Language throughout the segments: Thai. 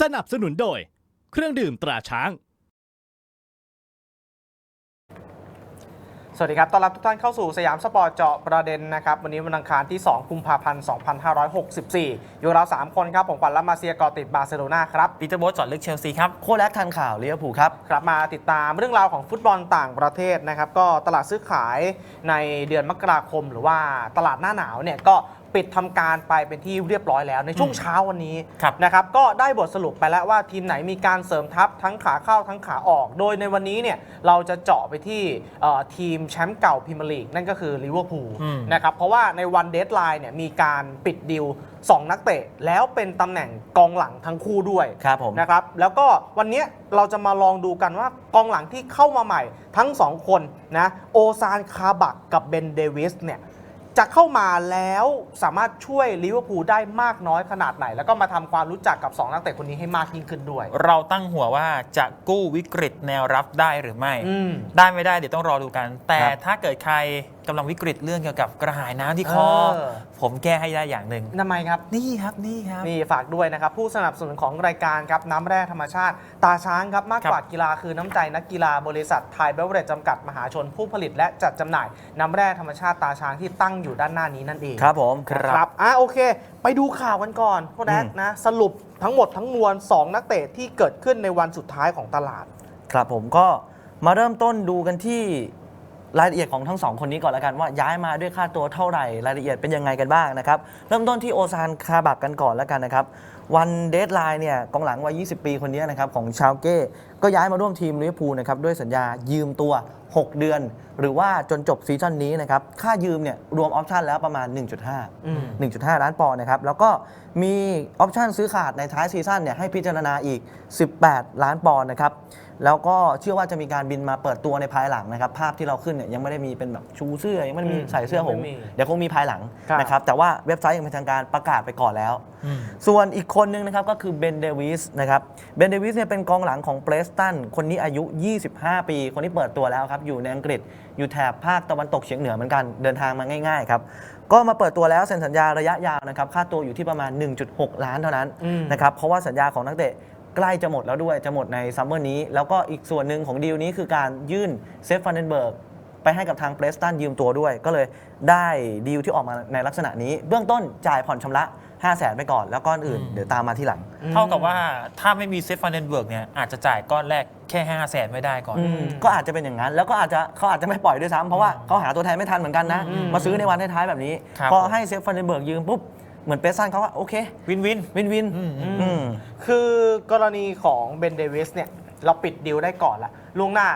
สนับสนุนโดย เครื่องดื่มตราช้าง สวัสดีครับ ต้อนรับทุกท่านเข้าสู่สยามสปอร์ตเจาะประเด็นนะครับ วันนี้วันอังคารที่ 2 กุมภาพันธ์ 2564 อยู่เรา 3 คนครับ ผมขวัญและมาเซียกอติดบาร์เซโลนาครับ ปีเตอร์โบสจอดลึกเชลซีครับ โคแลกทันข่าวลิเวอร์พูลครับครับมาติดตามเรื่องราวของฟุตบอลต่างประเทศนะครับ ก็ตลาดซื้อขายในเดือนมกราคม หรือว่าตลาดหน้าหนาวเนี่ยก็ ปิดทำการไปเป็นที่เรียบร้อยแล้วในช่วงเช้าวันนี้ครับ นะครับก็ได้บทสรุปไปแล้วว่าทีมไหนมีการเสริมทัพทั้งขาเข้าทั้งขาออก โดยในวันนี้เนี่ยเราจะเจาะไปที่เอ่อทีมแชมป์เก่าพรีเมียร์ลีกนั่นก็คือลิเวอร์พูลอืม นะครับเพราะว่าในวันเดทไลน์เนี่ยมีการปิดดิว2นักเตะ แล้วเป็นตำแหน่งกองหลังทั้งคู่ด้วย ครับผม นะครับแล้วก็วันนี้เราจะมาลองดูกันว่ากองหลังที่เข้ามาใหม่ทั้ง 2 คนนะโอซานคาบักกับเบนเดวิสเนี่ย จะเข้ามาแล้วสามารถช่วยลิเวอร์พูลได้มากน้อยขนาดไหน แล้วก็มาทำความรู้จักกับ 2 นักเตะคนนี้ให้มากยิ่งขึ้นด้วย เราตั้งหัวว่าจะกู้วิกฤตแนวรับได้หรือไม่อืมได้ไม่ได้เดี๋ยวต้องรอดูกัน แต่ครับถ้าเกิดใครกำลังวิกฤตเรื่องเกี่ยวกับกระหายน้ำที่คอ เออ ผมแก้ให้ได้อย่างหนึ่งทำไมครับ นี่ครับนี่ครับ นี่ฝากด้วยนะครับ ผู้สนับสนุนของรายการครับน้ำแร่ธรรมชาติ ตาช้างครับ มากกว่ากีฬาคือน้ำใจนักกีฬาบริษัทไทยเบเวอร์เรจจำกัดมหาชนผู้ผลิตและจัดจำหน่าย น้ำแร่ธรรมชาติตาช้างที่ตั้งอยู่ด้านหน้านี้นั่นเองครับผมครับอะโอเค ไปดูข่าวกันก่อนพ่อแดกอืม นะ สรุปทั้งหมดทั้งมวล 2 นักเตะที่เกิดขึ้นในวันสุดท้ายของตลาด ครับผมก็มาเริ่มต้นดูกันที่ รายละเอียดของทั้งสองคนนี้ก่อนล้วกันว่าย้ายมาด้วยค่าตัวเท่าไหร่รายละเอียดเป็นยังไงกันบ้างนะครับเริ่มต้นที่โอซานคาบักกันก่อนล้วกันนะครับวันเดทไลน์เนี่ยกองหลังวัย 20 ปีคนนี้นะครับของชาวเก้ก็ย้ายมาร่วมทีมลิเวอร์พูลนะครับด้วยสัญญายืมตัว 6 เดือน หรือว่าจนจบซีซั่นนี้นะครับค่ายืมเนี่ยรวมออปชั่นแล้วประมาณ 1.5 1.5 ล้านปอนด์นะครับแล้วก็มีออปชั่นซื้อขาดในท้ายซีซั่นเนี่ยให้พิจารณาอีก 18 ล้านปอนด์นะครับ แล้วก็เชื่อว่าจะมีการบินมาเปิดตัวในภายหลังนะครับภาพที่เราขึ้นเนี่ยยังไม่ได้มีเป็นแบบชูเสื้อยังไม่ได้มีอืมใส่เสื้อหงยังไม่มีเดี๋ยวคงมีภายหลังครับนะครับแต่ว่าเว็บไซต์ยังเป็นทางการประกาศไปก่อนแล้วอืมส่วนอีกคนนึงนะครับก็คือเบนเดวิสนะครับเบนเดวิสเนี่ยเป็นกองหลังของเ r รสตันคนนี้อายุ 25 ปี คนที่เปิดตัวแล้วครับอยู่ในอังกฤษอยู่แถบภาคตะวันตกเฉียงเหนือเหมือนกันเดินทางมาง่ายๆครับก็มาเปิดตัวแล้วเซ็นสัญญาระยะยาวนะครับค่าตัวอยู่ที่ประมาณ 1.6 ล้านเท่านั้นอืมนะครับเพราะว่าสัญญาของนักเตะใกล้จะหมดแล้วด้วยจะหมดในซัมเมอร์นี้ แล้วก็อีกส่วนหนึ่งของดีลนี้คือการยื่นเซฟฟันเดนเบิร์กไปให้กับทางเ r รสตันยืมตัวด้วย ก็เลยได้ดีลที่ออกมาในลักษณะนี้ เบื้องต้นจ่ายผ่อนชำระ 5 0 0แสนไปก่อน แล้วก้อนอื่นอืมเดี๋ยวตามมาที่หลัง เท่ากับว่าถ้าไม่มีเซฟฟันเดนเบิร์กเนี่ยอาจจะจ่ายก้อนแรกแค่5 0 0แสนไม่ได้ก่อนอืมก็อาจจะเป็นอย่างนั้น แล้วก็อาจจะเขาอาจจะไม่ปล่อยด้วยซ้ำเพราะว่าเขาหาตัวแทนไม่ทันเหมือนกันนะอืมมาซื้อในวันท้ายๆแบบนี้ครับพอผมให้เซฟฟันเดนเบิร์กยืมปุ๊บ เหมือนเปซันเขาว่าโอเค วินวิน วินวินอืมอืมอืม คือกรณีของเบนเดวิสเนี่ย เราปิดดิวได้ก่อนละล่วงหน้า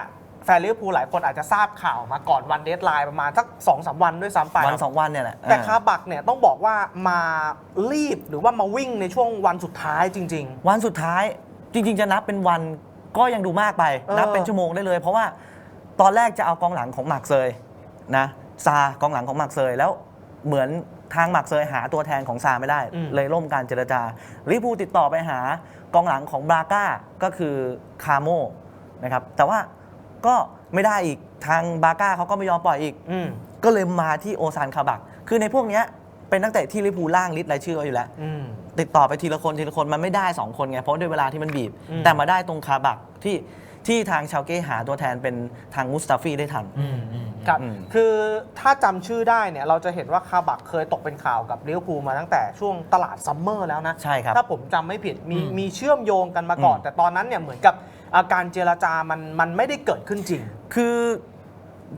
แฟนลิเวอร์พูลหลายคนอาจจะทราบข่าวมาก่อนวันเดทไลน์ประมาณสักสองสามวันด้วยซ้ำไป วันสองวันเนี่ยแหละแต่อ่าคาบักเนี่ยต้องบอกว่ามารีบหรือว่ามาวิ่งในช่วงวันสุดท้ายจริง วันสุดท้ายจริง ๆ จะนับเป็นวันก็ยังดูมากไป เออ นับเป็นชั่วโมงได้เลย เพราะว่าตอนแรกจะเอากองหลังของหมากเซยนะซากองหลังของหมากเซยแล้วเหมือน ทางหมากเซยหาตัวแทนของซาไม่ได้ อืม เลยล่มการเจรจาลิเวอร์พูลติดต่อไปหากองหลังของบราก้าก็คือคาโมนะครับแต่ว่าก็ไม่ได้อีกทางบราก้าเขาก็ไม่ยอมปล่อยอีกๆอืม ก็เลยมาที่โอซานคาบัก คือในพวกเนี้ยเป็นนักเตะที่ลิเวอร์พูลล่างลิสต์รายชื่อไว้อยู่แล้ว อืม ติดต่อไปทีละคนทีละคนมันไม่ได้ 2 คนไง เพราะด้วยเวลาที่มันบีบ อืมแต่มาได้ตรงคาบักที่ที่ทางชาวเก้หาตัวแทนเป็นทางมุสตาฟีได้ทัน อืมอืม ครับ อืม คือถ้าจำชื่อได้เนี่ยเราจะเห็นว่าคาบักเคยตกเป็นข่าวกับลิเวอร์พูลมาตั้งแต่ช่วงตลาดซัมเมอร์แล้วนะ ใช่ครับ ถ้าผมจำไม่ผิดมีอืม มีเชื่อมโยงกันมาก่อน อืม แต่ตอนนั้นเนี่ยเหมือนกับอาการเจรจามันมันไม่ได้เกิดขึ้นจริง คือ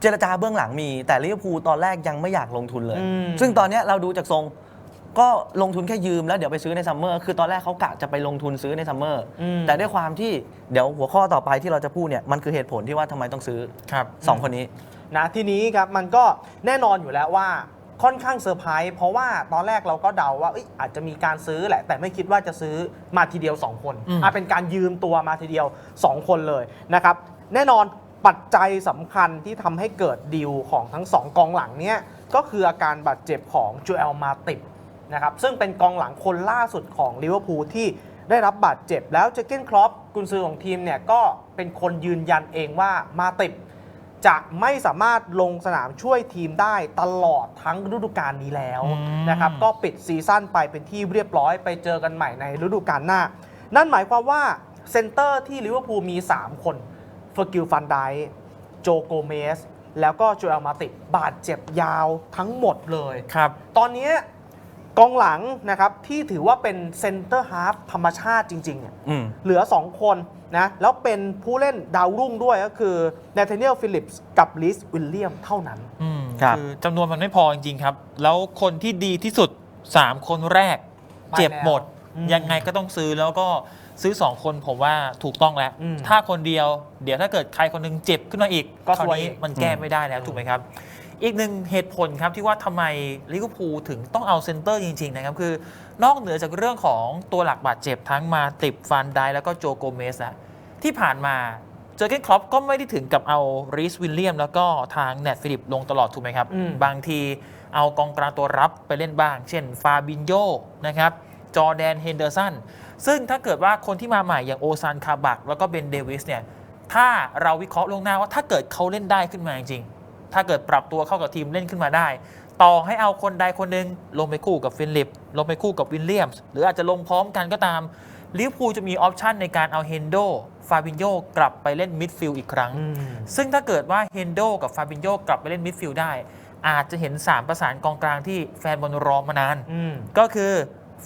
เจรจาเบื้องหลังมีแต่ลิเวอร์พูลตอนแรกยังไม่อยากลงทุนเลย อืมซึ่งตอนเนี้ยเราดูจากทรง ก็ลงทุนแค่ยืมแล้วเดี๋ยวไปซื้อในซัมเมอร์คือตอนแรกเขากะจะไปลงทุนซื้อในซัมเมอร์อืม แต่ด้วยความที่เดี๋ยวหัวข้อต่อไปที่เราจะพูดเนี่ยมันคือเหตุผลที่ว่าทำไมต้องซื้อครับ สองคนนี้ นะทีนี้ครับมันก็แน่นอนอยู่แล้วว่าค่อนข้างเซอร์ไพรส์เพราะว่าตอนแรกเราก็เดาว่าเอยอาจจะมีการซื้อแหละ แต่ไม่คิดว่าจะซื้อมาทีเดียว 2 คนอืม อะเป็นการยืมตัวมาทีเดียว 2 คนเลยนะครับ แน่นอนปัจจัยสำคัญที่ทำให้เกิดดีลของทั้ง 2 กองหลังเนี่ยก็คืออาการบาดเจ็บของจูเอลมาติบ นะครับซึ่งเป็นกองหลังคนล่าสุดของลิเวอร์พูลที่ได้รับบาดเจ็บแล้วเจเกนครอปกุนซือของทีมเนี่ยก็เป็นคนยืนยันเองว่ามาติบจะไม่สามารถลงสนามช่วยทีมได้ตลอดทั้งฤดูกาลนี้แล้วอืมนะครับก็ปิดซีซั่นไปเป็นที่เรียบร้อยไปเจอกันใหม่ในฤดูกาลหน้า นั่นหมายความว่าเซนเตอร์ที่ลิเวอร์พูลมี 3 คนเฟอร์กิลฟันไดโจโกเมสแล้วก็โจเอลมาติบาดเจ็บยาวทั้งหมดเลยครับ ตอนนี้ กองหลังนะครับที่ถือว่าเป็นเซนเตอร์ฮาฟธรรมชาติจริงๆเนี่ยอืม เหลือ 2 คนนะแล้วเป็นผู้เล่นดาวรุ่งด้วยก็คือเนเธ a เนียลฟิลิปส์กับลิสวิลเลียมเท่านั้น อืมครับ คือจำนวนมันไม่พอจริงๆครับ แล้วคนที่ดีที่สุด 3 คนแรก ไปเจ็บหมด แล้วอืมยังไงก็ต้องซื้อแล้วก็ซื้อ 2 คนผมว่าถูกต้องแล้ว อืมถ้าคนเดียว เดี๋ยวถ้าเกิดใครคนหนึงเจ็บขึ้นมาอีกก็คราวซวยนี้อีกมันแก้ไม่ได้แล้วถูกไหมครับ อีกหนึ่งเหตุผลครับที่ว่าทำไมลิเวอร์พูลถึงต้องเอาเซนเตอร์จริง ๆ นะครับ คือนอกเหนือจากเรื่องของตัวหลักบาดเจ็บทั้งมาติบฟันไดแล้วก็โจโกเมสอะที่ผ่านมาเจอร์เกนครอปก็ไม่ได้ถึงกับเอารีสวิลเลียม แล้วก็ทางแนทฟิลิปลงตลอดถูกไหมครับอืมบางทีเอากองกลางตัวรับไปเล่นบ้าง เช่นฟาบินโยนะครับจอร์แดนเฮนเดอร์สันซึ่งถ้าเกิดว่าคนที่มาใหม่อย่างโอซานคาบักแล้วก็เบนเดวิสเนี่ยถ้าเราวิเคราะห์ล่วงหน้าว่าถ้าเกิดเขาเล่นได้ขึ้นมาจริงๆ ถ้าเกิดปรับตัวเข้ากับทีมเล่นขึ้นมาได้ ต่อให้เอาคนใดคนหนึ่งลงไปคู่กับฟิลิป ลงไปคู่กับวิลเลียมส์หรืออาจจะลงพร้อมกันก็ตามลิเวอร์พูลจะมีออปชันในการเอาเฮนโด ฟาบินโยกลับไปเล่นมิดฟิลด์อีกครั้ง ซึ่งถ้าเกิดว่าเฮนโดกับฟาบินโยกลับไปเล่นมิดฟิลด์ได้ อาจจะเห็น 3 ประสานกองกลางที่แฟนบอลรอมานานอืมก็คือ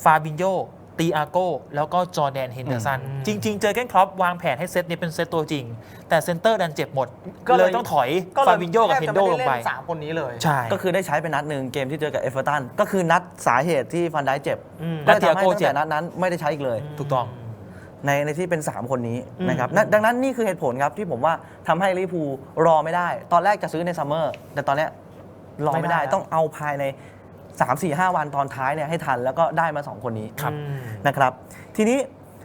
ฟาบินโย ตีอาโกแล้วก็จอร์แดนเฮนเดอร์สันอืมจริง ๆ เจอเกนครอปวางแผนให้เซตนี้เป็นเซตตัวจริง แต่เซนเตอร์ดันเจ็บหมด ก็เลยเลยต้องถอยก็เลยฟาบินโยกับเฮนโดลงไปแทบจะม่ด้เนสามคนนี้เลยใช่ก็คือได้ใช้ไปนัดหนึ่งเกมที่เจอกับเอเวอร์ตันก็คือนัดสาเหตุที่ฟันได้เจ็บอืมก็เลยทำให้และเตียโก้ตั้งเจ็แต่บนัดนั้นไม่ได้ใช้อีกเลยถูกต้องในในที่เป็น 3 คนนี้อืมนะครับนั่นดังนั้นนี่คือเหตุผลครับที่ผมว่าทำให้ลิเวอร์พูลรอไม่ได้ ตอนแรกจะซื้อในซัมเมอร์แต่ตอนเนี้ยรอไม่ได้ต้องเอาภายใน 3 4 5 วันตอนท้ายเนี่ยให้ทันแล้วก็ได้มา 2 คนนี้อืมนะครับ ทีนี้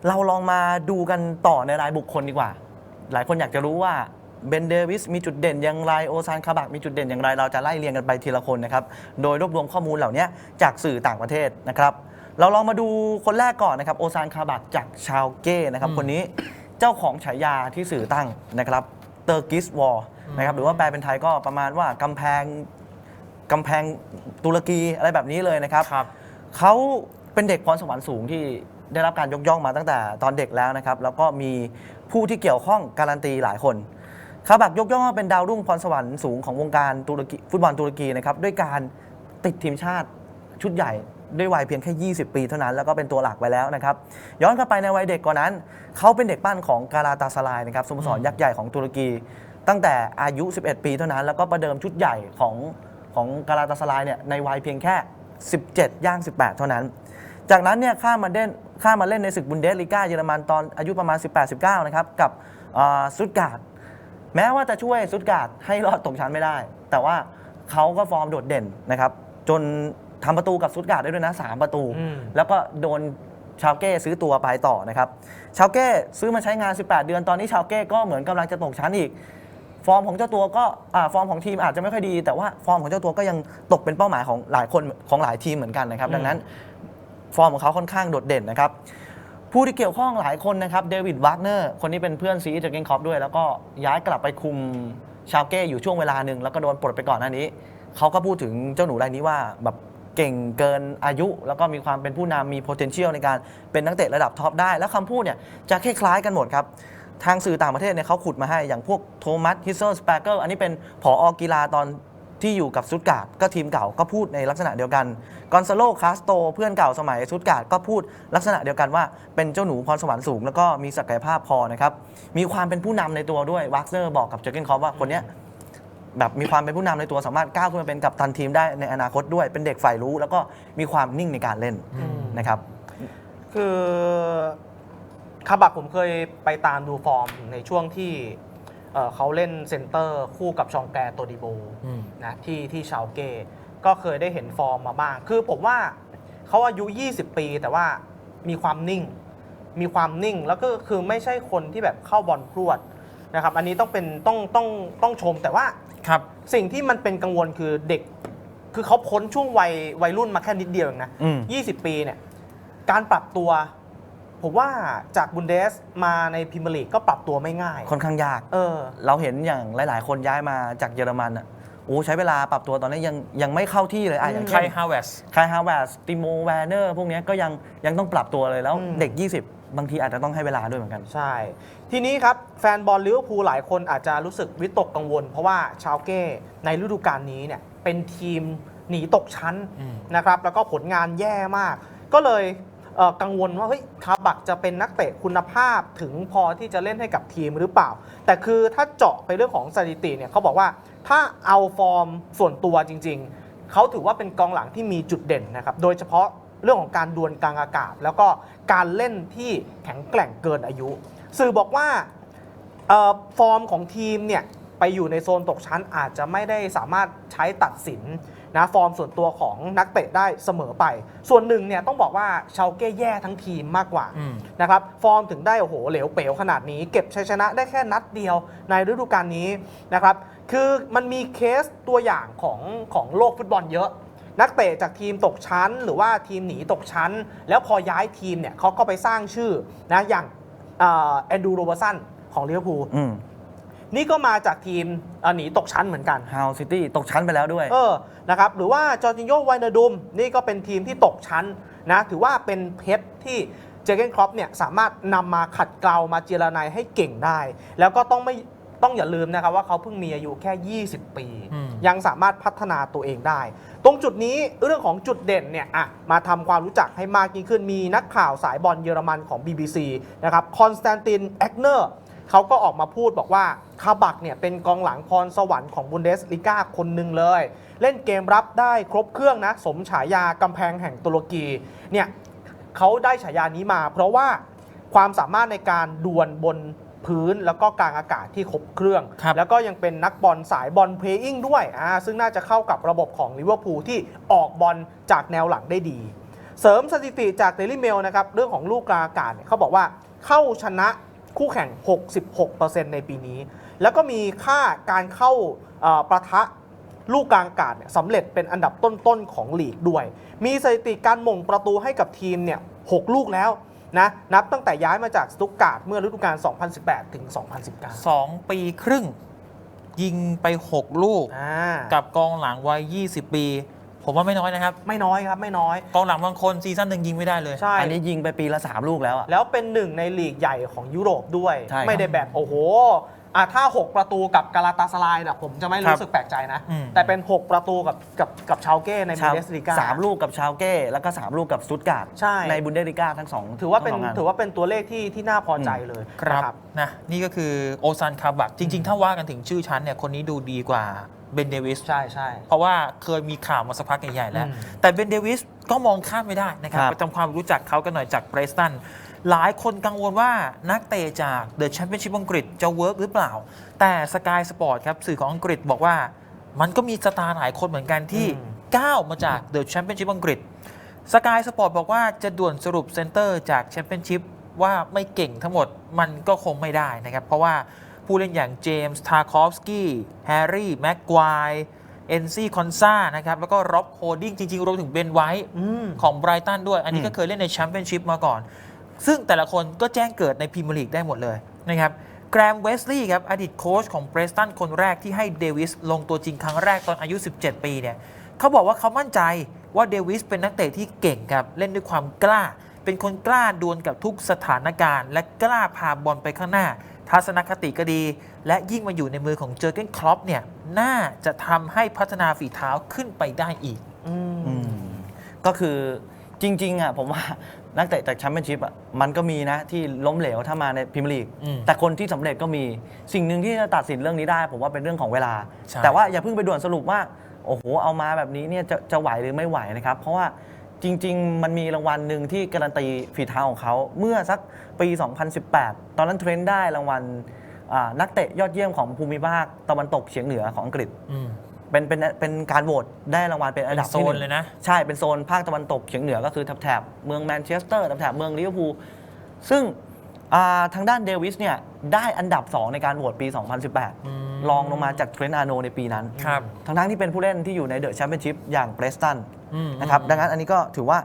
เราลองมาดูกันต่อในรายบุคคลดีกว่า หลายคนอยากจะรู้ว่าเบนเดวิสมีจุดเด่นอย่างไรโอซานคาบักมีจุดเด่นอย่างไร เราจะไล่เรียงกันไปทีละคนนะครับ โดยรวบรวมข้อมูลเหล่านี้จากสื่อต่างประเทศนะครับ เราลองมาดูคนแรกก่อนนะครับโอซานคาบักจากชาวเก้นะครับอืมคนนี้เจ้าของฉายาที่สื่อตั้งนะครับเตอร์กิสวอลนะครับหรือว่าแปลเป็นไทยก็ประมาณว่ากำแพง กำแพงตุรกีอะไรแบบนี้เลยนะครับ ครับ เขาเป็นเด็กพรสวรรค์สูงที่ได้รับการยกย่องมาตั้งแต่ตอนเด็กแล้วนะครับ แล้วก็มีผู้ที่เกี่ยวข้องการันตีหลายคนคาบักยกย่องว่าเป็นดาวรุ่งพรสวรรค์สูงของวงการตุรกีฟุตบอลตุรกีนะครับด้วยการติดทีมชาติชุดใหญ่ด้วยวัยเพียงแค่ 20 ปีเท่านั้น แล้วก็เป็นตัวหลักไปแล้วนะครับ ย้อนกลับไปในวัยเด็กกว่านั้น เขาเป็นเด็กปั้นของกาลาตาสลายนะครับสโมสรยักษ์ใหญ่ของตุรกี ตั้งแต่อายุ 11 ปีเท่านั้น แล้วก็ประเดิมชุดใหญ่ของ ของกาลาตาสลายเนี่ยในวัยเพียงแค่ 17 ย่าง 18 เท่านั้น จากนั้นเนี่ยข้ามมาเล่นข้ามมาเล่นในศึกบุนเดสลีกาเยอรมันตอนอายุประมาณ 18-19 นะครับ กับซุดการ์ดแม้ว่าจะช่วยซุดการ์ดให้รอดตกชั้นไม่ได้ แต่ว่าเขาก็ฟอร์มโดดเด่นนะครับ จนทำประตูกับซุดการ์ดได้ด้วยนะ 3 ประตูอืมแล้วก็โดนชาวเก้ซื้อตัวไปต่อนะครับ ชาวเก้ซื้อมาใช้งาน 18 เดือน ตอนนี้ชาวเก้ก็เหมือนกำลังจะตกชั้นอีก ฟอร์มของเจ้าตัวก็อ่าฟอร์มของทีมอาจจะไม่ค่อยดี แต่ว่าฟอร์มของเจ้าตัวก็ยังตกเป็นเป้าหมายของหลายคนของหลายทีมเหมือนกันนะครับอืมดังนั้น ฟอร์มของเขาค่อนข้างโดดเด่นนะครับ ผู้ที่เกี่ยวข้องหลายคนนะครับเดวิดวากเนอร์คนนี้เป็นเพื่อนซีเจอร์เกนคอปด้วย แล้วก็ย้ายกลับไปคุมชาวเก้อยู่ช่วงเวลาหนึ่งแล้วก็โดนปลดไปก่อนหน้านี้เขาก็พูดถึงเจ้าหนูรายนี้ว่าแบบเก่งเกินอายุ แล้วก็มีความเป็นผู้นำมี potential ในการเป็นนักเตะระดับท็อปได้ แล้วคำพูดเนี่ยจะคล้ายๆกันหมดครับ ทางสื่อต่างประเทศเนี่ยเขาขุดมาให้อย่างพวกโทมัสฮิสเซอร์สเปเกอร์อันนี้เป็นผออกีฬาตอนที่อยู่กับซุดการ์ดก็ทีมเก่าก็พูดในลักษณะเดียวกันกอนซาโลคาสโตเพื่อนเก่าสมัยซุดการ์ดก็พูดลักษณะเดียวกันว่าเป็นเจ้าหนูพรสวรรค์สูง แล้วก็มีศักยภาพพอนะครับ มีความเป็นผู้นำในตัวด้วยวัคเซอร์บอกกับเจอร์เกนคอปว่าคนเนี้ยแบบมีความเป็นผู้นำในตัวสามารถก้าวขึ้นมาเป็นกัปตันทีมได้ในอนาคตด้วย เป็นเด็กฝ่ายรู้ แล้วก็มีความนิ่งในการเล่นนะครับ คือ คาบักผมเคยไปตามดูฟอร์มในช่วงที่เอ่อเขาเล่นเซนเตอร์คู่กับชองแกโตดิโบอืม นะที่ที่ชาวเก้ก็เคยได้เห็นฟอร์มมาบ้าง คือผมว่าเขาอายุ 20 ปี แต่ว่ามีความนิ่ง มีความนิ่งแล้วก็คือไม่ใช่คนที่แบบเข้าบอลพรวดนะครับ อันนี้ต้องเป็นต้องต้องต้องชมแต่ว่า ครับ สิ่งที่มันเป็นกังวลคือเด็ก คือเขาพ้นช่วงวัยวัยรุ่นมาแค่นิดเดียวเองนะอืม20ปีเนี่ย การปรับตัว ผมว่าจากบุนเดสมาในพรีเมียร์ลีกก็ปรับตัวไม่ง่าย ค่อนข้างยาก เออ เราเห็นอย่างหลาย ๆ คนย้ายมาจากเยอรมันอะโอ้ใช้เวลาปรับตัวตอนนี้ยังยังไม่เข้าที่เลยอะอย่างไคเช่นฮาวเวส คายฮาวเวร์สติโมแวนเนอร์พวกเนี้ยก็ยังยังต้องปรับตัวเลยแล้วอืม เด็ก 20 บางทีอาจจะต้องให้เวลาด้วยเหมือนกัน ใช่ ทีนี้ครับ แฟนบอลลิเวอร์พูลหลายคนอาจจะรู้สึกวิตกกังวล เพราะว่าชาวเก้ในฤดูกาลนี้เนี่ยเป็นทีมหนีตกชั้นอืม นะครับ แล้วก็ผลงานแย่มาก ก็เลยเอ่อ กังวลว่าเฮ้ยคาบักจะเป็นนักเตะคุณภาพถึงพอที่จะเล่นให้กับทีมหรือเปล่า แต่คือถ้าเจาะไปเรื่องของสถิติเนี่ยเขาบอกว่าถ้าเอาฟอร์มส่วนตัวจริง ๆ เขาถือว่าเป็นกองหลังที่มีจุดเด่นนะครับ โดยเฉพาะเรื่องของการดวลกลางอากาศ แล้วก็การเล่นที่แข็งแกร่งเกินอายุ สื่อบอกว่าฟอร์มของทีมเนี่ย ไปอยู่ในโซนตกชั้นอาจจะไม่ได้สามารถใช้ตัดสินนะฟอร์มส่วนตัวของนักเตะได้เสมอไป ส่วนหนึ่งเนี่ยต้องบอกว่าชาวเก้แย่ทั้งทีมมากกว่าอืมนะครับฟอร์มถึงได้โอ้โหเหลวเป๋วขนาดนี้ เก็บชัยชนะได้แค่นัดเดียวในฤดูกาลนี้นะครับคือมันมีเคสตัวอย่างของของโลกฟุตบอลเยอะ นักเตะจากทีมตกชั้น หรือว่าทีมหนีตกชั้น แล้วพอย้ายทีมเนี่ยเขาก็ไปสร้างชื่อนะอย่างแอนดูโรเบอร์สันของลิเวอร์พูลอืม นี่ก็มาจากทีมเอ่อหนีตกชั้นเหมือนกันฮาวซิตี้ตกชั้นไปแล้วด้วย เออนะครับหรือว่าจอร์จิโยไวนาดุมนี่ก็เป็นทีมที่ตกชั้นนะถือว่าเป็นเพชรที่เจเกนครอปเนี่ยสามารถนำมาขัดเกลามาเจรนายให้เก่งได้ แล้วก็ต้องไม่ต้องอย่าลืมนะครับว่าเขาเพิ่งมีอายุแค่ 20 ปีอืมยังสามารถพัฒนาตัวเองได้ ตรงจุดนี้เรื่องของจุดเด่นเนี่ยอะมาทำความรู้จักให้มากยิ่งขึ้นมีนักข่าวสายบอลเยอรมันของ BBC นะครับคอนสแตนตินแอกเนอร์ เขาก็ออกมาพูดบอกว่าคาบักเนี่ยเป็นกองหลังพรสวรรค์ของบุนเดสลิก้าคนหนึ่งเลย เล่นเกมรับได้ครบเครื่องนะ สมฉายากำแพงแห่งตุรกีเนี่ยเขาได้ฉายานี้มา เพราะว่าความสามารถในการดวลบนพื้นแล้วก็กลางอากาศที่ครบเครื่องครับแล้วก็ยังเป็นนักบอลสายบอลเพลย์อิงด้วยอ่าซึ่งน่าจะเข้ากับระบบของลิเวอร์พูลที่ออกบอลจากแนวหลังได้ดี เสริมสถิติจากเดลิเมลนะครับเรื่องของลูกกลางอากาศเนี่ยเขาบอกว่าเข้าชนะ คู่แข่ง 66%ในปีนี้ แล้วก็มีค่าการเข้าเอ่อประทะลูกกลางอากาศเนี่ยสำเร็จเป็นอันดับต้นๆของลีกด้วย มีสถิติการหม่งประตูให้กับทีมเนี่ย6ลูกแล้วนะนับตั้งแต่ย้ายมาจากสตุตการ์ดเมื่อฤดูกาล 2018 ถึง 2019สองปีครึ่ง ยิงไป 6 ลูกอ่ากับกองหลังวัย 20 ปี ผมว่าไม่น้อยนะครับ ไม่น้อยครับไม่น้อย กองหลังบางคนซีซั่นหนึ่งยิงไม่ได้เลย ใช่ อันนี้ยิงไปปีละ 3 ลูกแล้วอะ แล้วเป็นหนึ่งในลีกใหญ่ของยุโรปด้วย ใช่ครับไม่ได้แบบโอ้โหอะถ้า 6 ประตูกับกาลาตาสลายนะผมจะไม่ครับรู้สึกแปลกใจนะ อืม แต่เป็น 6 ประตูกับกับกับชาวเก้ในบุนเดสลีกา สามลูกกับชาวเก้ แล้วก็ 3 ลูกกับสตุตการ์ดใช่ในบุนเดสลิกาทั้งสองถือว่าเป็นทั้งสงงถือว่าเป็นตัวเลขที่ที่น่าพอใจเลยครับนะนะนี่ก็คือโอซันคาบักจริง ๆ ถ้าว่ากันถึงชื่อชั้นเนี่ยคนนี้ดูดีกว่า เบนเดวิสใช่ใช่ เพราะว่าเคยมีข่าวมาสักพักใหญ่ๆแล้วอืมแต่เบนเดวิสก็มองข้ามไม่ได้นะครับครับ ไปทำความรู้จักเขากันหน่อยจากเบรสตัน หลายคนกังวลว่านักเตะจากเดอะแชมเปี้ยนชิพอังกฤษจะเวิร์กหรือเปล่า แต่สกายสปอร์ตครับสื่อของอังกฤษบอกว่า มันก็มีสตาร์หลายคนเหมือนกันที่ก้าวมาจากเดอะแชมเปี้ยนชิพอังกฤษสกายสปอร์ตบอกว่าจะด่วนสรุปเซนเตอร์จากแชมเปี้ยนชิพว่าไม่เก่งทั้งหมดมันก็คงไม่ได้นะครับเพราะว่า ผู้เล่นอย่างเจมส์ทาคอฟสกี้แฮร์รี่แม็กควายเอนซี่คอนซานะครับ แล้วก็ร็อบโฮดดิ้งจริง ๆ รวมถึงเบนไวท์อืมของไบรตันด้วย อันนี้อืมก็เคยเล่นในแชมเปี้ยนชิพมาก่อน ซึ่งแต่ละคนก็แจ้งเกิดในพรีเมียร์ลีกได้หมดเลยนะครับแกรมเวสลีย์ครับ อดีตโค้ชของเบรสตันคนแรกที่ให้เดวิสลงตัวจริงครั้งแรกตอนอายุ 17 ปีเนี่ยเขาบอกว่าเขามั่นใจว่าเดวิสเป็นนักเตะที่เก่งครับ เล่นด้วยความกล้า เป็นคนกล้าดวลกับทุกสถานการณ์ และกล้าพาบอลไปข้างหน้า ทัศนคติก็ดี และยิ่งมาอยู่ในมือของเจอร์เกนครอปเนี่ยน่าจะทำให้พัฒนาฝีเท้าขึ้นไปได้อีกอืมอืมก็คือจริงๆอะผมว่านักเตะจากแชมเปี้ยนชิพอะมันก็มีนะที่ล้มเหลวถ้ามาในพรีเมียร์ลีกอืมแต่คนที่สำเร็จก็มีสิ่งหนึ่งที่จะตัดสินเรื่องนี้ได้ ผมว่าเป็นเรื่องของเวลา ใช่ แต่ว่าอย่าเพิ่งไปด่วนสรุปว่า โอ้โหเอามาแบบนี้เนี่ยจะจะไหวหรือไม่ไหวนะครับ เพราะว่า จริง ๆ มันมีรางวัลหนึ่งที่การันตีฝีเท้าของเขา เมื่อสักปี 2018 ตอนนั้นเทรนด์ได้รางวัลอ่านักเตะยอดเยี่ยมของภูมิภาคตะวันตกเฉียงเหนือของอังกฤษอืมเป็นเป็นเป็นการโหวตได้รางวัลเป็นอันดับเป็นโซที่หนงเลยนะ ใช่เป็นโซนภาคตะวันตกเฉียงเหนือก็คือแถบๆเมืองแมนเชสเตอร์แถบๆเมืองลิเวอร์พูลซึ่งอ่าทางด้านเดวิสเนี่ยได้อันดับ 2 ในการโหวตปีอืม2018 รองลงมาจากเทรนต์อาโนในปีนั้นครับทั้งทั้งๆที่เป็นผู้เล่นที่อยู่ในเดอะแชมเปี้ยนชิพอย่างเบรสตันอืม นะครับดังนั้นอันนี้ก็ถือว่า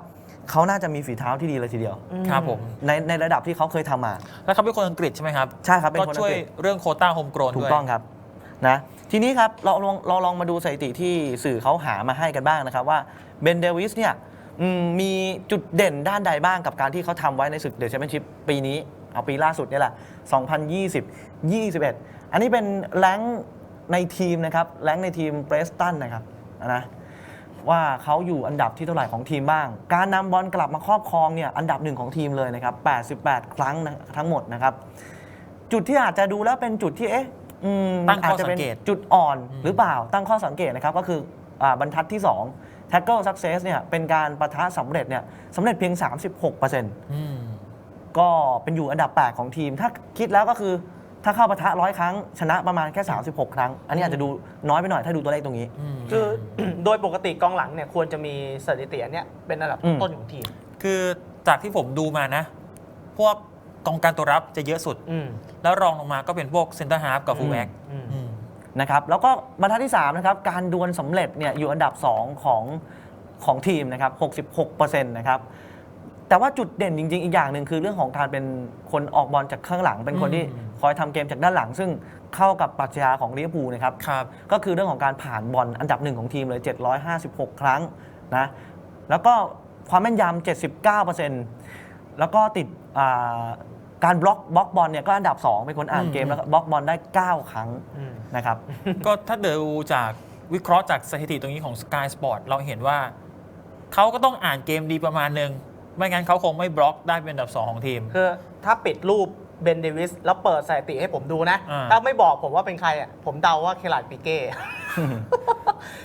เขาน่าจะมีฝีเท้าที่ดีเลยทีเดียว ครับผม ในในระดับที่เขาเคยทำมา แล้วเขาเป็นคนอังกฤษใช่ไหมครับ ใช่ครับ เป็นก็คนอัช่วงยกฤษเรื่องโควต้าโฮมโกรนถูด้กวยต้องครับนะทีนี้ครับเราลองเราลองมาดูสถิติที่สื่อเขาหามาให้กันบ้างนะครับว่าเบนเดวิสเนี่ยอืมมีจุดเด่นด้านใดบ้างกับการที่เขาทำไว้ในศึกเดอะแชมเปี้ยนชิพปีนี้ เอาปีล่าสุดเนี่ยแหละ 2020 21 อันนี้เป็นแรงค์ในทีมนะครับแรงค์ในทีมเบรสตันนะครับนะ ว่าเขาอยู่อันดับที่เท่าไหร่ของทีมบ้าง การนำบอลกลับมาครอบครองเนี่ยอันดับหนึ่งของทีมเลยนะครับ 88 ครั้งนะทั้งหมดนะครับ จุดที่อาจจะดูแล้วเป็นจุดที่เอ๊ะอืมตั้งข้ออาจจะเป็นสังเกต จุดอ่อนอืมหรือเปล่าตั้งข้อสังเกตนะครับ ก็คืออาบรรทัดที่ 2 tackle success เนี่ยเป็นการประทะสำเร็จเนี่ยสำเร็จเพียง 36%อืม ก็เป็นอยู่อันดับ 8 ของทีม ถ้าคิดแล้วก็คือ ถ้าเข้าประทะร้อยครั้ง ชนะประมาณแค่ 36 ครั้ง อันนี้อาจจะดูน้อยไปหน่อยถ้าดูตัวเลขตรงนี้อืมคือ โดยปกติกองหลังเนี่ยควรจะมีสถิติอันเนี้ยเป็นอันดับอืมต้นๆของทีม คือจากที่ผมดูมานะ พวกกองกลารตัวรับจะเยอะสุด อืมแล้วรองลงมาก็เป็นพวกเซนเตอร์ฮาร์ฟกับฟูลแบ็กอืม นะครับแล้วก็บรรทัดที่ 3 นะครับ การดวลสำเร็จเนี่ยอยู่อันดับ 2 ของของทีมนะครับ 66%นะครับ แต่ว่าจุดเด่นจริง ๆ อีกอย่างหนึ่งคือเรื่องของการเป็นคนออกบอลจากข้างหลัง เป็นคนที่อืม คอยทำเกมจากด้านหลัง ซึ่งเข้ากับปรัชญาของลิเวอร์พูลนะครับครับก็คือเรื่องของการผ่านบอลอันดับหนึ่งของทีมเลย 756 ครั้งนะแล้วก็ความแม่นยำ 79%แล้วก็ติดอ่าการบล็อกบล็อกบอลเนี่ยก็อันดับ 2 เป็นคนอ่านเกมอืมแล้วก็บล็อกบอลได้ 9 ครั้งอืมนะครับ ก็ถ้าดูจากวิเคราะห์จากสถิติตรงนี้ของ Sky Sport เราเห็นว่า เขาก็ต้องอ่านเกมดีประมาณหนึ่งไม่งั้นเขาคงไม่บล็อกได้เป็นอันดับ 2 ของทีม คือถ้าปิดรูป เบนเดวิสแล้วเปิดสถิติให้ผมดูนะ อ่า ถ้าไม่บอกผมว่าเป็นใครอะผมเดาว่าเคลาร์ดปิเก้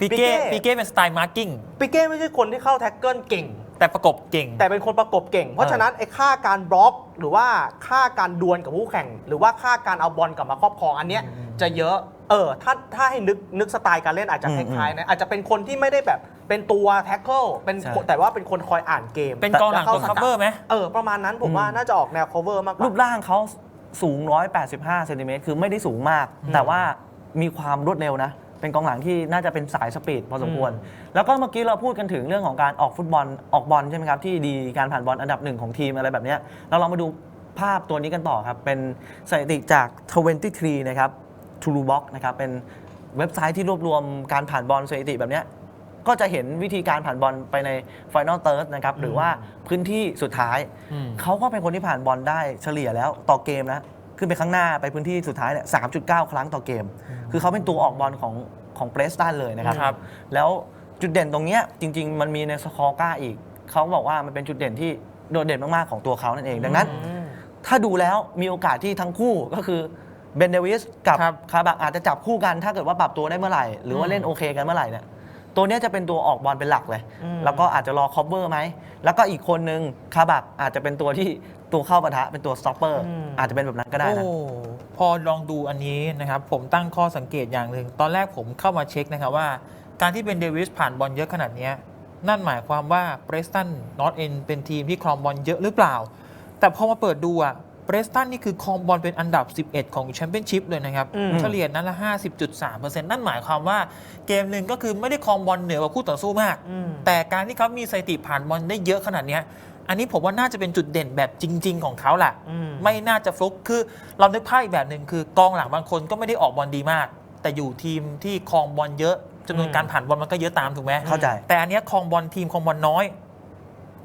ปิเก้ปิเก้ปิเก้เป็นสไตล์มาร์กิ้งปิเก้ไม่ใช่คนที่เข้าแท็กเกิลเก่ง แต่ประกบเก่ง แต่เป็นคนประกบเก่ง เพราะฉะนั้นไอ้ค่าการบล็อกหรือว่าค่าการดวลกับผู้แข่ง หรือว่าค่าการเอาบอลกลับมาครอบครองอันเนี้ยจะเยอะเออถ้าถ้าให้นึกนึกสไตล์การเล่นอาจจะอืคม ล้ายๆนะอาจจะเป็นคนที่ไม่ได้แบบ เป็นตัวแท็กเกิลเป็นคนใช่ แต่ว่าเป็นคนคอยอ่านเกมเป็นกองหลังตัวแล้คัฟเวอร์ไหม เออประมาณนั้นผมว่าน่าจะออกแนว cover มากกรูว่า ปร่างเขาสูง 185 เซนติเมตร คือไม่ได้สูงมากอืมแต่ว่ามีความรวดเร็วนะ เป็นกองหลังที่น่าจะเป็นสายสปีดพอสมควรอืมแล้วก็เมื่อกี้เราพูดกันถึงเรื่องของการออกฟุตบอล ออกบอลใช่ไหมครับ ที่ดี การผ่านบอลอันดับหนึ่งของทีมอะไรแบบเนี้ยเราลองมาดูภาพตัวนี้กันต่อครับ เป็นสถิติจาก 23 นะครับ t r u b o x นะครับ เป็นเว็บไซต์ที่รวบรวมการผ่านบอลสถิติแบบเนี้ย ก็จะเห็นวิธีการผ่านบอลไปใน Final Third นะครับหรือว่าพื้นที่สุดท้ายอืมเขาก็เป็นคนที่ผ่านบอลได้เฉลี่ยแล้วต่อเกมนะขึ้นไปข้างหน้าไปพื้นที่สุดท้ายเนี่ย3.9ครั้งต่อเกม คือเขาเป็นตัวออกบอลของของเปรสตันเลยนะครับครับแล้วจุดเด่นตรงเนี้ยจริง ๆ มันมีในสคอร์ก้าอีก เขาบอกว่ามันเป็นจุดเด่นที่โดดเด่นมาก ๆ ของตัวเขานั่นเอง ดังนั้นอืมถ้าดูแล้วมีโอกาสที่ทั้งคู่ก็คือเบนเดวิสกับครับคาบักอาจจะจับคู่กันถ้าเกิดว่าปรับตัวได้เมื่อไหร่ หรือว่าเล่นโอเคกันเมื่อไหร่เนี่ย ตัวเนี้ยจะเป็นตัวออกบอลเป็นหลักเลย อืม แล้วก็อาจจะรอคอ v เ r ไหม แล้วก็อีกคนนึงคาบักอาจจะเป็นตัวที่ตัวเข้าปะทะเป็นตัวสต็อปเปอร์อาจจะเป็นแบบนั้นก็ได้นะ โอ้พอลองดูอันนี้นะครับ ผมตั้งข้อสังเกตอย่างหนึ่ง ตอนแรกผมเข้ามาเช็คนะครับว่า การที่เป็นเดวิสผ่านบอลเยอะขนาดเนี้ยนั่นหมายความว่าเ r รสตันนอตเอ็นเป็นทีมที่ครองบอลเยอะหรือเปล่า แต่พอมาเปิดดูอะ เ r รสตันนี่คือครองบอลเป็นอันดับ 11 ของแชมเปี้ยนชิพเลยนะครับอืมเฉลี่ยนั้นละ 50.3%นั่นหมายความว่าเกมหนึ่งก็คือไม่ได้ครองบอลเหนือกว่าคู่ต่อสู้มากอืมแต่การที่เขามีสถิติผ่านบอลได้เยอะขนาดเนี้ยอันนี้ผมว่าน่าจะเป็นจุดเด่นแบบจริง ๆ ของเขาแหละอืมไม่น่าจะฟลุกคือเรานึกภาพอีกแบบหนึ่งคือกองหลังบางคนก็ไม่ได้ออกบอลดีมาก แต่อยู่ทีมที่ครองบอลเยอะจำนวนอืมการผ่านบอลมันก็เยอะตามถูกไหมเข้าใจแต่อันเนี้ยครองบอลทีมครองบอลน้อย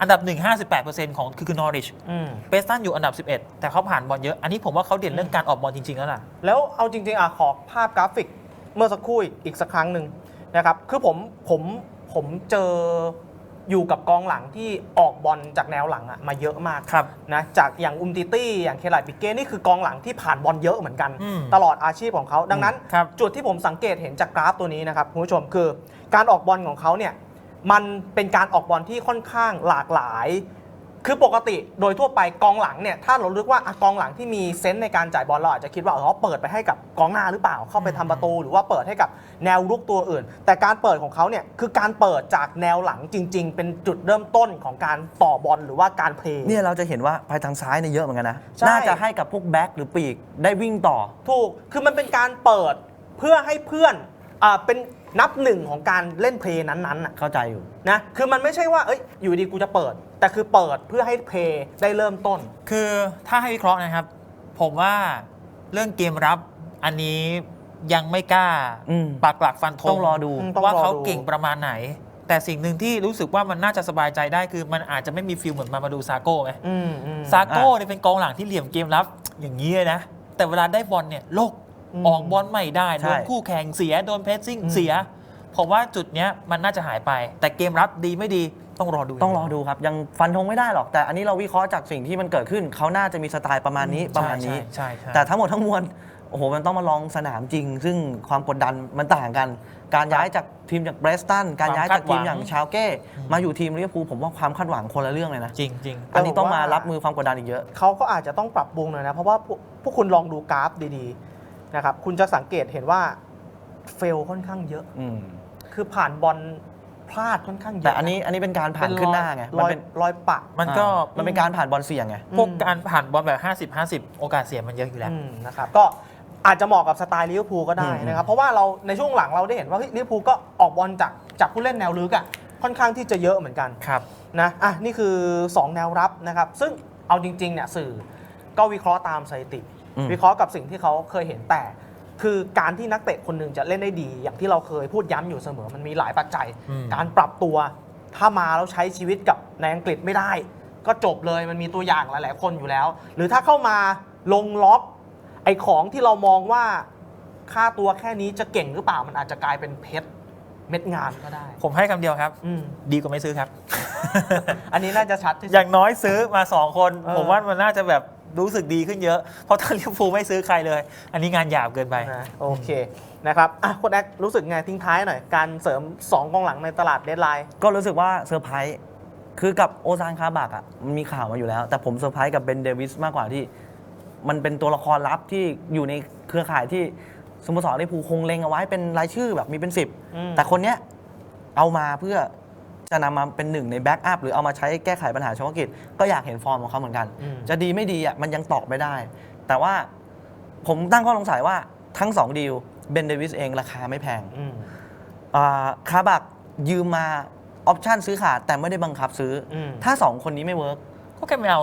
อันดับ 1 58%ของคือคือนอริชอืมเปสตันอยู่อันดับ 11 แต่เขาผ่านบอลเยอะ อันนี้ผมว่าเขาเด่นเรื่องการออกบอลจริง ๆ แล้วล่ะ แล้วเอาจริง ๆ อะ ขอภาพกราฟิกเมื่อสักครู่อีกสักครั้งหนึ่งนะครับ คือผมผมผมเจออยู่กับกองหลังที่ออกบอลจากแนวหลังอะมาเยอะมากครับนะจากอย่างอุมติตี้ อย่างเคลายปิเก้นี่คือกองหลังที่ผ่านบอลเยอะเหมือนกัน อืมตลอดอาชีพของเขาดังนั้น ครับ จุดที่ผมสังเกตเห็นจากกราฟตัวนี้นะครับคุณผู้ชมคือ การออกบอลของเขาเนี่ย มันเป็นการออกบอลที่ค่อนข้างหลากหลาย คือปกติโดยทั่วไปกองหลังเนี่ยถ้าเราเรียกว่าอะกองหลังที่มีเซนส์ในการจ่ายบอลเราอาจจะคิดว่าเออเขาเปิดไปให้กับกองหน้าหรือเปล่าเข้าไปทำประตูหรือว่าเปิดให้กับแนวรุกตัวอื่น แต่การเปิดของเขาเนี่ยคือการเปิดจากแนวหลังจริง ๆ เป็นจุดเริ่มต้นของการต่อบอลหรือว่าการเพลย์เนี่ยเราจะเห็นว่าไปทางซ้ายเนี่ยเยอะเหมือนกันนะใช่น่าจะให้กับพวกแบ็คหรือปีกได้วิ่งต่อ ถูกคือมันเป็นการเปิดเพื่อให้เพื่อนอ่าเป็น นับหนึ่งของการเล่นเพลย์นั้นๆน่ะเข้าใจอยู่ นะคือมันไม่ใช่ว่าเอ้ยอยู่ดีกูจะเปิด แต่คือเปิดเพื่อให้เพลย์ได้เริ่มต้น คือถ้าให้วิเคราะห์นะครับ ผมว่าเรื่องเกมรับอันนี้ยังไม่กล้าอืม ปากหลักฟันธงต้องรอดู อืมต้องว่าอเขาดูเก่งประมาณไหน แต่สิ่งหนึ่งที่รู้สึกว่ามันน่าจะสบายใจได้คือมันอาจจะไม่มีฟิลเหมือนมามาดูซาโก้ไหมอืมอืมซาโก้เนี่ยเป็นกองหลังที่เหลี่ยมเกมรับอย่างนี้เลยนะแต่เวลาได้บอลเนี่ยโลก อืมออกบอลไม่ได้ใช่โดนคู่แข่งเสียโดนเพรสซิ่งอืมเสียผมว่าจุดเนี้ยมันน่าจะหายไป แต่เกมรับดีไม่ดีต้องรอดู ต้องรอดูครับ ยังฟันธงไม่ได้หรอกแต่อันนี้เราวิเคราะห์จากสิ่งที่มันเกิดขึ้น เขาน่าจะมีสไตล์ประมาณนี้ประมาณนี้ใช่ใช่ใช่แต่ทั้งหมดทั้งมวลโอ้โหมันต้องมาลองสนามจริง ซึ่งความกดดันมันต่างกัน การย้ายจากทีมจากเบรสตันการย้ายจากทีมอย่างชาวเก้มาอยู่ทีมลิเวอร์พูลผมว่าความคาดหวังคนละเรื่องเลยนะจริงจริงอันนี้ต้องมารับมือความกดดันอีกเยอะเขาก็อาจจะต้องปรับปรุงหน่อยนะเพราะว่าพวกพวกคุณลองดูกราฟดีๆ นะครับคุณจะสังเกตเห็นว่าเฟลค่อนข้างเยอะ อืมคือผ่านบอลพลาดค่อนข้างเยอะแต่อันนี้อันนี้เป็นการผ่านขึ้นหน้าไงรมันอยเป็นรอยปะมันก็อ่ามันเป็นการผ่านบอลเสี่ยงไง พวกการผ่านบอลแบบ 50 50 โอกาสเสียมันเยอะอยู่แล้ว อืมนะครับก็อาจจะเหมาะกับสไตล์ลิเวอร์พูลก็ได้อืม นะครับ เพราะว่าเราในช่วงหลังเราได้เห็นว่าเฮ้ยลิเวอร์พูลก็ออกบอลจากจากผู้เล่นแนวลึกอะค่อนข้างที่จะเยอะเหมือนกัน ครับ นะ อะ นี่คือ 2 แนวรับนะครับ ซึ่งเอาจริงๆ เนี่ย สื่อก็วิเคราะห์ตามสถิติอืม วิเคราะห์กับสิ่งที่เขาเคยเห็นแต่ คือการที่นักเตะคนหนึ่งจะเล่นได้ดี อย่างที่เราเคยพูดย้ำอยู่เสมอมันมีหลายปัจจัยอืมการปรับตัว ถ้ามาแล้วใช้ชีวิตกับในอังกฤษไม่ได้ ก็จบเลยมันมีตัวอย่างหลาย ๆ คนอยู่แล้ว หรือถ้าเข้ามาลงล็อกไอ้ของที่เรามองว่าค่าตัวแค่นี้จะเก่งหรือเปล่ามันอาจจะกลายเป็นเพชรเม็ดงานก็ได้ ผมให้คำเดียวครับ อืม ดีกว่าไม่ซื้อครับ อันนี้น่าจะชัดที่สุด อย่างน้อยซื้อมา2คน เออ ผมว่ามันน่าจะแบบ รู้สึกดีขึ้นเยอะ เพราะถ้าลิเวอร์พูลไม่ซื้อใครเลย อันนี้งานหยาบเกินไป นะโอเคนะครับอะคุณแอครู้สึกไงทิ้งท้ายหน่อย การเสริม 2กองหลังในตลาดเดดไลน์ก็รู้สึกว่าเซอร์ไพรส์ คือกับโอซานคาบักอะมันมีข่าวมาอยู่แล้ว แต่ผมเซอร์ไพรส์กับเบนเดวิสมากกว่าที่ มันเป็นตัวละครลับที่อยู่ในเครือข่ายที่สโมสรลิเวอร์พูลคงเล็งเอาไว้เป็นรายชื่อแบบมีเป็นสิบอืมแต่คนเนี้ยเอามาเพื่อ จะนำมาเป็นหนึ่งในแบ็กอัพหรือเอามาใช้แก้ไขปัญหาเฉพาะกิจก็อยากเห็นฟอร์มของเขาเหมือนกัน อืม จะดีไม่ดีอะมันยังตอบไม่ได้ แต่ว่าผมตั้งข้อสงสัยว่าทั้งสองดีลเบนเดวิสเองราคาไม่แพง อืม อ่าคาบักยืมมาออปชันซื้อขาดแต่ไม่ได้บังคับซื้ออม ถ้า 2 คนนี้ไม่เวิร์กก็แค่ไม่เอา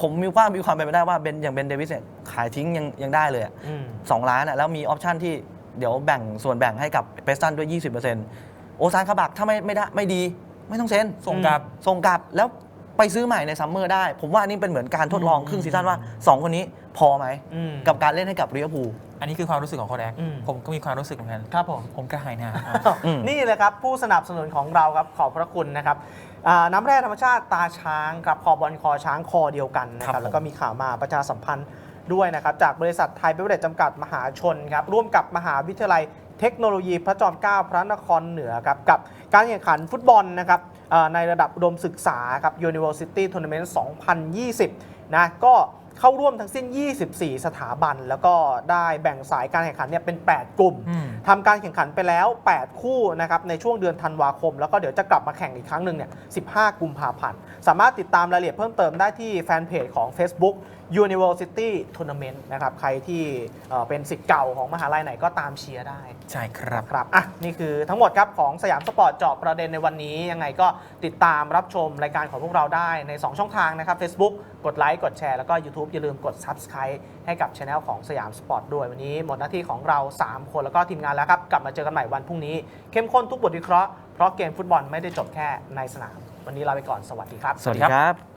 ผมมีความมีความเป็นไปได้ว่าเบนอย่างเบนเดวิสเนี่ยขายทิ้งยังยังได้เลยอะอืม สองล้านอะแล้วมีออปชันที่เดี๋ยวแบ่งส่วนแบ่งให้กับเปสตันด้วย 20%โอซานคาบักถ้าไม่ไม่ได้ไม่ดี ไม่ต้องเซ็นส่งกลับ ส่งกลับแล้วไปซื้อใหม่ในซัมเมอร์ได้ ผมว่าอันนี้เป็นเหมือนการทดลองอืมครึ่งซีซั่นว่า 2 คนนี้พอไหม อืมกับการเล่นให้กับลิเวอร์พูลอันนี้คือความรู้สึกของโค้ชแอกอืม ผมก็มีความรู้สึกเหมือนกัน ครับผม ผมก็หายหน้าอืม นี่เลยครับ ผู้สนับสนุนของเราครับ ขอบพระคุณนะครับอ่าน้ำแร่ธรรมชาติตาช้างกับคอบอลคอช้างคอเดียวกันนะคครัรับบผม แล้วก็มีข่าวมาประชาสัมพันธ์ด้วยนะครับ จากบริษัทไทยเบเวอร์เรจจำกัดมหาชนครับ ร่วมกับมหาวิทยาลัย เทคโนโลยีพระจอมเกล้าพระนครเหนือครับกับการแข่งขันฟุตบอลนะครับเอ่อในระดับอุดมศึกษาครับ University Tournament 2020 นะก็เข้าร่วมทั้งสิ้น 24 สถาบัน แล้วก็ได้แบ่งสายการแข่งขันเนี่ยเป็น 8 กลุ่มอืมทำการแข่งขันไปแล้ว 8 คู่นะครับในช่วงเดือนธันวาคม แล้วก็เดี๋ยวจะกลับมาแข่งอีกครั้งหนึ่งเนี่ย 15 กุมภาพันธ์ สามารถติดตามรายละเอียดเพิ่มเติมได้ที่แฟนเพจของ Facebook University Tournament นะครับใครที่เอ่อเป็นสิทธิ์เก่าของมหาลัยไหนก็ตามเชียร์ได้ ใช่ครับครับอะนี่คือทั้งหมดครับของสยามสปอร์ตเจาะประเด็นในวันนี้ ยังไงก็ติดตามรับชมรายการของพวกเราได้ใน 2 ช่องทางนะครับ Facebook กดไลค์กดแชร์แล้วก็ YouTube อย่าลืมกด Subscribe ให้กับช anel ของสยามสปอร์ตด้วยวันนี้หมดหน้าที่ของเรา 3 คนแล้วก็ทีมงานแล้วครับกลับมาเจอกันใหม่วันพรุ่งนี้เข้มข้นทุกบทวิเคราะห์เพราะเกมฟุตบอลไม่ได้จบแค่ในสนาม วันนี้ลาไปก่อนสวัสดีครับ สวัสดีครับครับ